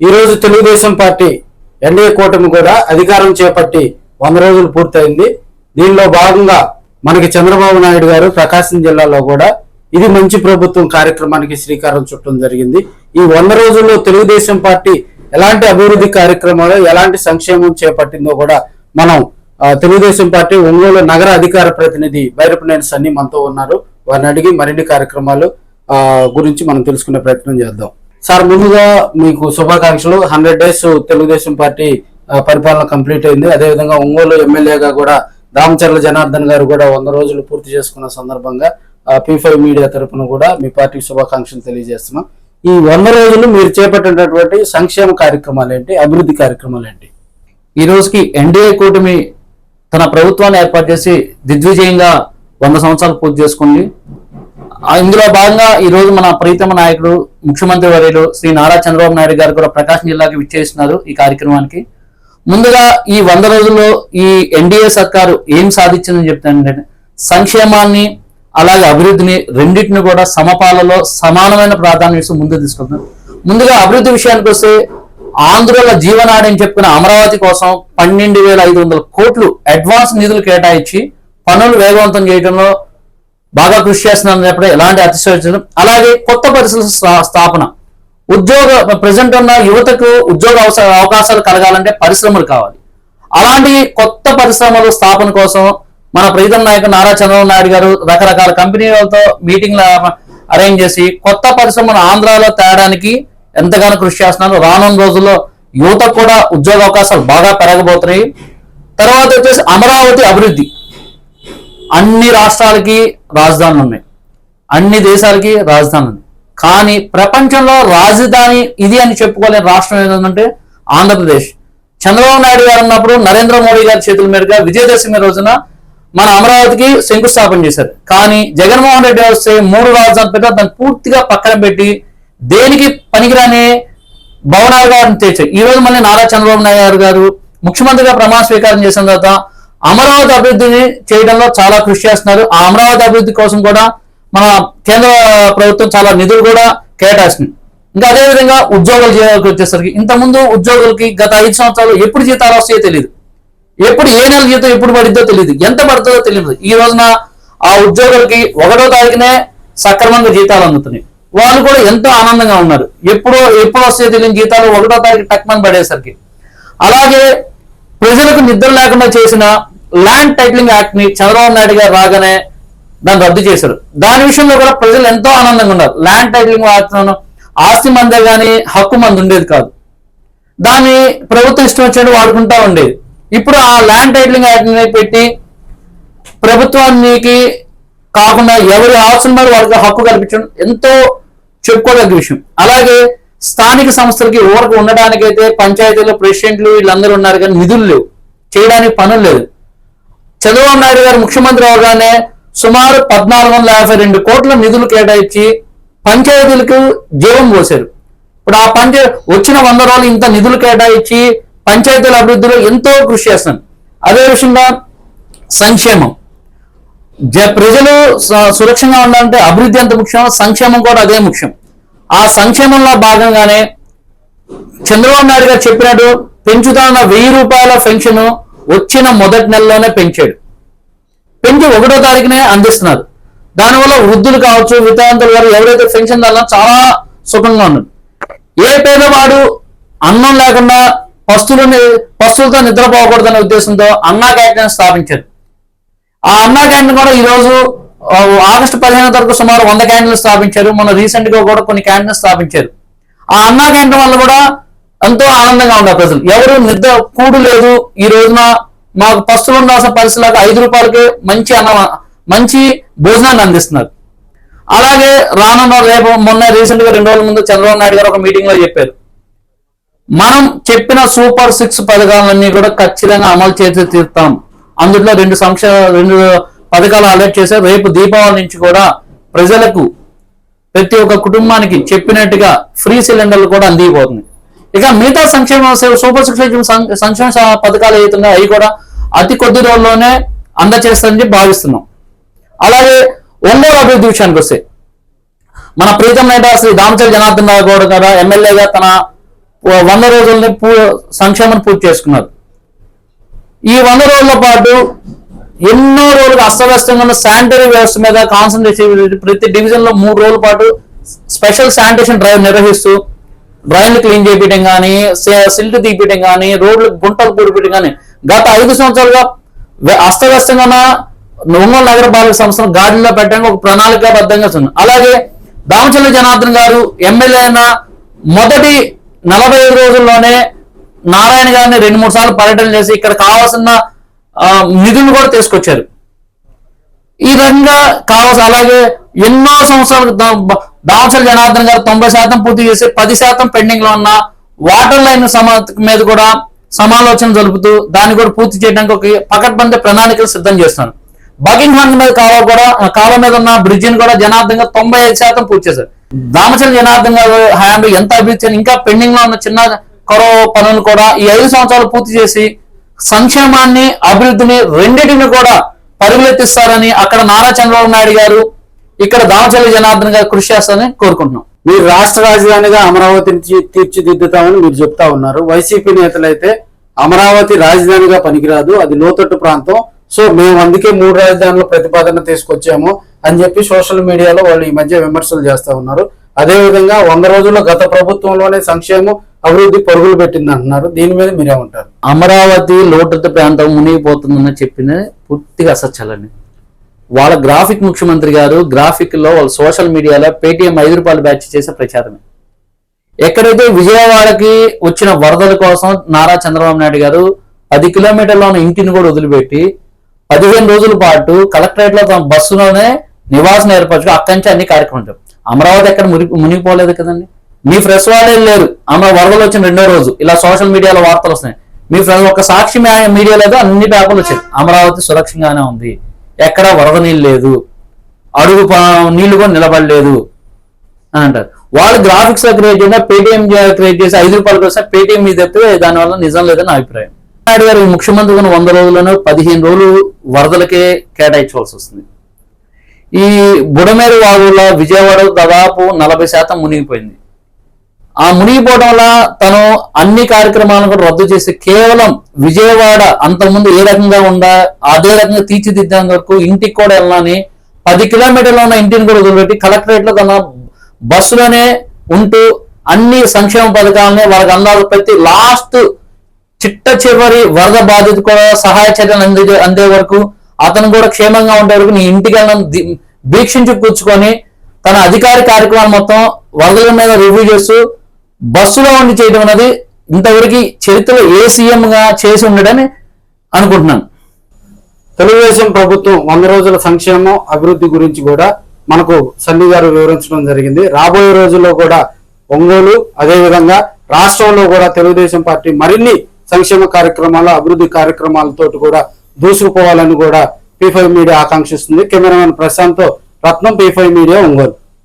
ఈ రోజు Telugu Desam party NDA కూటమి కూడా అధికారం చేపట్టి వంద రోజులు పూర్తయింది. దీనిలో భాగంగా మనకి చంద్రబాబు నాయుడు గారు ప్రకాశం జిల్లాలో కూడా ఇది మంచి ప్రభుత్వం కార్యక్రమానికి శ్రీకారం చుట్టడం జరిగింది. ఈ వంద రోజుల్లో తెలుగుదేశం పార్టీ ఎలాంటి అభివృద్ధి కార్యక్రమాలు ఎలాంటి సంక్షేమం చేపట్టిందో కూడా మనం తెలుగుదేశం పార్టీ ఒంగోలు నగర అధికార ప్రతినిధి బైరపనేని సన్ని మనతో ఉన్నారు. వారిని అడిగి మరిన్ని కార్యక్రమాలు గురించి మనం తెలుసుకునే ప్రయత్నం చేద్దాం. సార్ ముందుగా మీకు శుభాకాంక్షలు. హండ్రెడ్ డేస్ తెలుగుదేశం పార్టీ పరిపాలన కంప్లీట్ అయింది. అదేవిధంగా ఒంగోలు ఎమ్మెల్యేగా కూడా దామచర్ల జనార్దన్ గారు కూడా వంద రోజులు పూర్తి చేసుకున్న సందర్భంగా పీ ఫైవ్ మీడియా తరపున కూడా మీ పార్టీకి శుభాకాంక్షలు తెలియజేస్తున్నాం. ఈ వంద రోజులు మీరు చేపట్టినటువంటి సంక్షేమ కార్యక్రమాలు ఏంటి? అభివృద్ధి కార్యక్రమాలు ఏంటి? ఈ రోజుకి ఎన్డీఏ కూటమి తన ప్రభుత్వాన్ని ఏర్పాటు చేసి దిగ్విజయంగా వంద సంవత్సరాలు పూర్తి చేసుకుంది. ఇందులో భాగంగా ఈ రోజు మన ప్రీతమ నాయకుడు ముఖ్యమంత్రి వర్యులు శ్రీ నారా చంద్రబాబు నాయుడు గారు కూడా ప్రకాశం జిల్లాకి విచ్చేస్తున్నారు ఈ కార్యక్రమానికి. ముందుగా ఈ వంద రోజుల్లో ఈ ఎన్డీఏ సర్కారు ఏం సాధించిందని చెప్తానంటే సంక్షేమాన్ని అలాగే అభివృద్ధిని రెండింటిని కూడా సమపాలలో సమానమైన ప్రాధాన్యం ఇస్తూ ముందుకు తీసుకుంటున్నారు ముందుగా అభివృద్ధి విషయానికి వస్తే ఆంధ్రుల జీవనాడి అని చెప్పుకున్న అమరావతి కోసం పన్నెండు వేల ఐదు వందల కోట్లు అడ్వాన్స్ నిధులు కేటాయించి పనులు వేగవంతం చేయడంలో బాగా కృషి చేస్తున్నాను చెప్పడం ఎలాంటి అతిశయించడం అలాగే కొత్త పరిస్థితుల స్థా- స్థాపన. ఉద్యోగ ప్రజెంట్ ఉన్న యువతకు ఉద్యోగ అవకాశాలు కలగాలంటే పరిశ్రమలు కావాలి. అలాంటి కొత్త పరిశ్రమల స్థాపన కోసం మన ప్రీతం నాయకుడు నారా చంద్రబాబు నాయుడు గారు రకరకాల కంపెనీలతో మీటింగ్లు అరేంజ్ చేసి కొత్త పరిశ్రమను ఆంధ్రాలో తేడానికి ఎంతగానో కృషి చేస్తున్నారు. రానున్న రోజుల్లో యువతకు కూడా ఉద్యోగ అవకాశాలు బాగా పెరగబోతున్నాయి. తర్వాత వచ్చేసి అమరావతి అభివృద్ధి. అన్ని రాష్ట్రాలకి రాజధానులు ఉన్నాయి. అన్ని దేశాలకి రాజధాని ఉంది కానీ ప్రపంచంలో రాజధాని ఇది అని చెప్పుకోలేని రాష్ట్రం ఏంటంటే ఆంధ్రప్రదేశ్. చంద్రబాబు నాయుడు గారు ఉన్నప్పుడు నరేంద్ర మోడీ గారి చేతుల మీదుగా విజయదశమి రోజున మన అమరావతికి శంకుస్థాపన చేశారు. కానీ జగన్మోహన్ రెడ్డి వస్తే మూడు రాజధాని పెట్టి దాన్ని పూర్తిగా పక్కన పెట్టి దేనికి పనికిరాని భవనాలు గారిని తెచ్చారు. ఈ రోజు మళ్ళీ నారా చంద్రబాబు నాయుడు గారు ముఖ్యమంత్రిగా ప్రమాణ స్వీకారం చేసిన తర్వాత అమరావతి అభివృద్ధిని చేయడంలో చాలా కృషి చేస్తున్నారు. ఆ అమరావతి అభివృద్ధి కోసం కూడా మన కేంద్ర ప్రభుత్వం చాలా నిధులు కూడా కేటాయిస్తుంది. ఇంకా అదే విధంగా ఉద్యోగాల జీతాలకు వచ్చేసరికి ఇంతకుముందు ఉద్యోగులకి గత ఐదు సంవత్సరాలు ఎప్పుడు జీతాలు వస్తాయో తెలియదు ఎప్పుడు ఏ నెల జీతం ఎప్పుడు పడిద్దో తెలియదు ఎంత పడుతుందో తెలియదు ఈ రోజున ఆ ఉద్యోగులకి ఒకటో తారీఖునే సక్రమంగా జీతాలు అందుతున్నాయి. వాళ్ళు కూడా ఎంతో ఆనందంగా ఉన్నారు. ఎప్పుడో ఎప్పుడు వస్తే తెలియని జీతాలు ఒకటో తారీఖు టక్మని పడేసరికి. అలాగే ప్రజలకు నిద్ర లేకుండా చేసిన ల్యాండ్ టైటిలింగ్ యాక్ట్ని చంద్రబాబు నాయుడు గారు రాగానే దాన్ని రద్దు చేశారు. దాని విషయంలో కూడా ప్రజలు ఎంతో ఆనందంగా ఉన్నారు. ల్యాండ్ టైటిలింగ్ యాక్ట్ను ఆస్తి మందే కానీ హక్కు మంది ఉండేది కాదు. దాన్ని ప్రభుత్వం ఇష్టం వచ్చినట్టు వాడుకుంటా ఉండేది. ఇప్పుడు ఆ ల్యాండ్ టైటిలింగ్ యాక్ట్ని పెట్టి ప్రభుత్వానికి కాకుండా ఎవరి అవసరం మీద వాళ్ళకి హక్కు కల్పించడం ఎంతో చెప్పుకోదగ్గ విషయం. అలాగే స్థానిక సంస్థలకి ఊరకు ఉండడానికైతే పంచాయతీలో ప్రెసిడెంట్లు వీళ్ళందరూ ఉన్నారు కానీ నిధులు లేవు. చేయడానికి పనులు లేదు చంద్రబాబు నాయుడు గారు ముఖ్యమంత్రి అవగానే సుమారు పద్నాలుగు వందల యాభై రెండు కోట్ల నిధులు కేటాయించి పంచాయతీలకు జీవం పోశారు. ఇప్పుడు ఆ పంచాయ వచ్చిన వంద రోజులు ఇంత నిధులు కేటాయించి పంచాయతీల అభివృద్ధిలో ఎంతో కృషి చేస్తాను అదే విషయంగా సంక్షేమం. జ ప్రజలు సురక్షంగా ఉండాలంటే అభివృద్ధి ఎంత ముఖ్యం? సంక్షేమం కూడా అదే ముఖ్యం. ఆ సంక్షేమంలో భాగంగానే చంద్రబాబు నాయుడు గారు చెప్పినట్టు పెంచుతాన్న వెయ్యి రూపాయల పెన్షన్ వచ్చిన మొదటి నెలలోనే పెంచాడు. పెంచి ఒకటో తారీఖునే అందిస్తున్నారు. దానివల్ల వృద్ధులు కావచ్చు వితాంతులు వారు ఎవరైతే పెన్షన్ దానిలో చాలా సుఖంగా ఉన్నారు. ఏ పేదవాడు అన్నం లేకుండా పస్తులని పస్తులతో నిద్రపోకూడదనే ఉద్దేశంతో అన్నా క్యాంటీన్ స్థాపించారు. ఆ అన్నా క్యాంటీన్ కూడా ఈరోజు ఆగస్టు పదిహేను వరకు సుమారు వంద క్యాంటీన్లు స్థాపించారు. మొన్న రీసెంట్గా కూడా కొన్ని క్యాంటీన్లు స్థాపించారు. ఆ అన్నా క్యాంటీన్ వల్ల కూడా ఎంతో ఆనందంగా ఉన్నారు ప్రజలు. ఎవరు నిద్ర కూడు లేదు. ఈ రోజున మాకు పస్తులు ఉండాల్సిన పరిస్థితులకు ఐదు రూపాయలకే మంచి అన్నం మంచి భోజనాన్ని అందిస్తున్నారు. అలాగే రానున్న రేపు మొన్న రీసెంట్గా రెండు రోజుల ముందు చంద్రబాబు నాయుడు గారు ఒక మీటింగ్లో చెప్పారు. మనం చెప్పిన సూపర్ సిక్స్ పథకాలన్నీ కూడా ఖచ్చితంగా అమలు చేసి తీరుతాం. అందులో రెండు సంక్షేమ రెండు పథకాలు అలర్ట్ చేశారు రేపు దీపావళి నుంచి కూడా ప్రజలకు ప్రతి ఒక్క కుటుంబానికి చెప్పినట్టుగా ఫ్రీ సిలిండర్లు కూడా అందిపోతుంది. ఇక మిగతా సంక్షేమ సూపర్ సిక్స్ సంక్షేమ పథకాలు ఏతున్నాయో అవి కూడా అతి కొద్ది రోజుల్లోనే అందచేస్తారని భావిస్తున్నాం. అలాగే ఒంగోలు అభివృద్ధి విషయానికి వస్తే మన ప్రీతం నేత శ్రీ దామచల్ జనార్దన్ రావు గౌడ్ గారు ఎమ్మెల్యేగా తన వంద రోజుల్ని పూ సంక్షేమం పూర్తి చేసుకున్నారు. ఈ వంద రోజుల పాటు ఎన్నో రోజులు అస్తవ్యస్తంగా ఉన్న శానిటరీ వ్యవస్థ మీద కాన్సన్ట్రేషన్ ప్రతి డివిజన్లో మూడు రోజుల పాటు స్పెషల్ శానిటేషన్ డ్రైవ్ నిర్వహిస్తూ డ్రైన్లు క్లీన్ చేయటం కానీ సిల్ట్ తీపియడం కానీ రోడ్లు గుంటలు పూడిపించడం కానీ గత ఐదు సంవత్సరాలుగా అస్తవ్యస్తంగా ఉన్న ఒంగోలు నగరపాలక సంస్థను గాడిలో పెట్టడానికి ఒక ప్రణాళికాబద్ధంగా ఉంది అలాగే దామచల్లి జనార్దన్ గారు ఎమ్మెల్యే అయిన మొదటి నలభై ఐదు రోజుల్లోనే నారాయణ గారిని రెండు మూడు సార్లు పర్యటన చేసి ఇక్కడ కావాల్సిన నిధులు కూడా తీసుకొచ్చారు. ఈ రకంగా కావాల్సిన అలాగే ఎన్నో సంవత్సరాలు దా- జనార్దన్ గారు తొంభై శాతం పూర్తి చేసి పది శాతం పెండింగ్లో ఉన్న వాటర్ లైన్ సమా మీద కూడా సమాలోచన జరుపుతూ దాన్ని కూడా పూర్తి చేయడానికి ఒక పకడ్బందీ ప్రణాళికలు సిద్ధం చేస్తున్నారు. బకింగ్ హాంగ్ మీద కాలువ కూడా కాలువ మీద ఉన్న బ్రిడ్జిని కూడా జనార్దన్ గారు తొంభై ఐదు శాతం పూర్తి చేశారు. దామచల్ జనార్దన్ గారు హయాంలో ఎంత అభివృద్ధి ఇంకా పెండింగ్లో ఉన్న చిన్న కరో పనులు కూడా ఈ ఐదు సంవత్సరాలు పూర్తి చేసి సంక్షేమాన్ని అభివృద్ధిని రెండింటిని కూడా పరుగులెత్తిస్తారని అక్కడ నారా చంద్రబాబు నాయుడు గారు ఇక్కడ దామచల్లి జనార్దన్ గారు కృషి చేస్తారని కోరుకుంటున్నాం. మీరు రాష్ట్ర రాజధానిగా అమరావతిని తీర్చిదిద్దుతామని మీరు చెప్తా ఉన్నారు. వైసీపీ నేతలైతే అమరావతి రాజధానిగా పనికిరాదు అది లోతట్టు ప్రాంతం. సో మేము అందుకే మూడు రాజధానుల ప్రతిపాదన తీసుకొచ్చాము అని చెప్పి సోషల్ మీడియాలో వాళ్ళు ఈ మధ్య విమర్శలు చేస్తా ఉన్నారు. అదే విధంగా వంద రోజుల్లో గత ప్రభుత్వంలోనే సంక్షేమం అభివృద్ధి పరుగులు పెట్టింది అంటున్నారు. దీని మీద మీరేమంటారు? అమరావతి లోటత్తు ప్రాంతం మునిగిపోతుందని చెప్పింది పూర్తిగా అసత్యాలండి. వాళ్ళ గ్రాఫిక్ ముఖ్యమంత్రి గారు గ్రాఫిక్లో వాళ్ళ సోషల్ మీడియాలో పేటీఎం ఐదు రూపాయలు బ్యాచ్ చేసే ప్రచారమే. ఎక్కడైతే విజయవాడకి వచ్చిన వరదల కోసం నారా చంద్రబాబు నాయుడు గారు పది కిలోమీటర్ల ఉన్న ఇంటిని కూడా వదిలిపెట్టి పదిహేను రోజుల పాటు కలెక్టరేట్లో తమ బస్సులోనే నివాసం ఏర్పరచు అక్కడి నుంచి అన్ని కార్యక్రమం అమరావతి ఎక్కడ ముని మునిగిపోలేదు కదండి? మీ ఫ్రెష్ వాళ్ళే లేరు. ఆమె వరదలు వచ్చిన రెండో రోజు. ఇలా సోషల్ మీడియాలో వార్తలు వస్తున్నాయి. మీ ఫ్రెండ్ ఒక సాక్షి మీడియా లేదు అన్ని పేపర్లు వచ్చాయి. అమరావతి సురక్షంగానే ఉంది. ఎక్కడ వరద నీళ్ళు లేదు. అడుగు నీళ్ళు కూడా నిలబడలేదు అని అంటారు. వాళ్ళు గ్రాఫిక్స్ క్రియేట్ చేసిన పేటిఎం క్రియేట్ చేసి ఐదు రూపాయలు కోసం పేటిఎం మీద చెప్తే దానివల్ల నిజం లేదని అభిప్రాయం. నాయుడు గారు ముఖ్యమంత్రి ఉన్న వంద రోజుల్లోనే పదిహేను రోజులు వరదలకే కేటాయించవలసి వస్తుంది. ఈ బుడమేరు వాగుల విజయవాడ దాదాపు నలభై శాతం మునిగిపోయింది. ఆ మునిగిపోవడం వల్ల తను అన్ని కార్యక్రమాలను కూడా రద్దు చేసి కేవలం విజయవాడ అంతకుముందు ఏ రకంగా ఉందా అదే రకంగా తీర్చిదిద్దాం వరకు ఇంటికి కూడా వెళ్ళాలని పది కిలోమీటర్లు ఉన్న ఇంటిని కూడా వదిలిపెట్టి కలెక్టరేట్లో తన బస్సులోనే ఉంటూ అన్ని సంక్షేమ పథకాలని వాళ్ళకి అందాలి ప్రతి లాస్ట్ చిట్ట చివరి వరద బాధిత కూడా సహాయ చర్యలు అందే అందే వరకు అతను కూడా క్షేమంగా ఉండే వరకు నీ ఇంటికి వెళ్ళడం దీక్షించి కూర్చుకొని తన అధికారి కార్యక్రమాలు మొత్తం వరదల మీద రివ్యూ చేస్తూ బస్సులో ఉండి చేయడం అనేది ఇంతవరకు చరిత్రలో ఏ సీఎం గా చేసి ఉండడని అనుకుంటున్నాను. తెలుగుదేశం ప్రభుత్వం వంద రోజుల సంక్షేమం అభివృద్ధి గురించి కూడా మనకు సన్ని గారు వివరించడం జరిగింది. రాబోయే రోజుల్లో కూడా ఒంగోలు అదేవిధంగా రాష్ట్రంలో కూడా తెలుగుదేశం పార్టీ మరిన్ని సంక్షేమ కార్యక్రమాలు అభివృద్ధి కార్యక్రమాలతో కూడా దూసుకుపోవాలని కూడా P five media ఆకాంక్షిస్తుంది. Cameraman Prashanth Ratnam P media Ongole.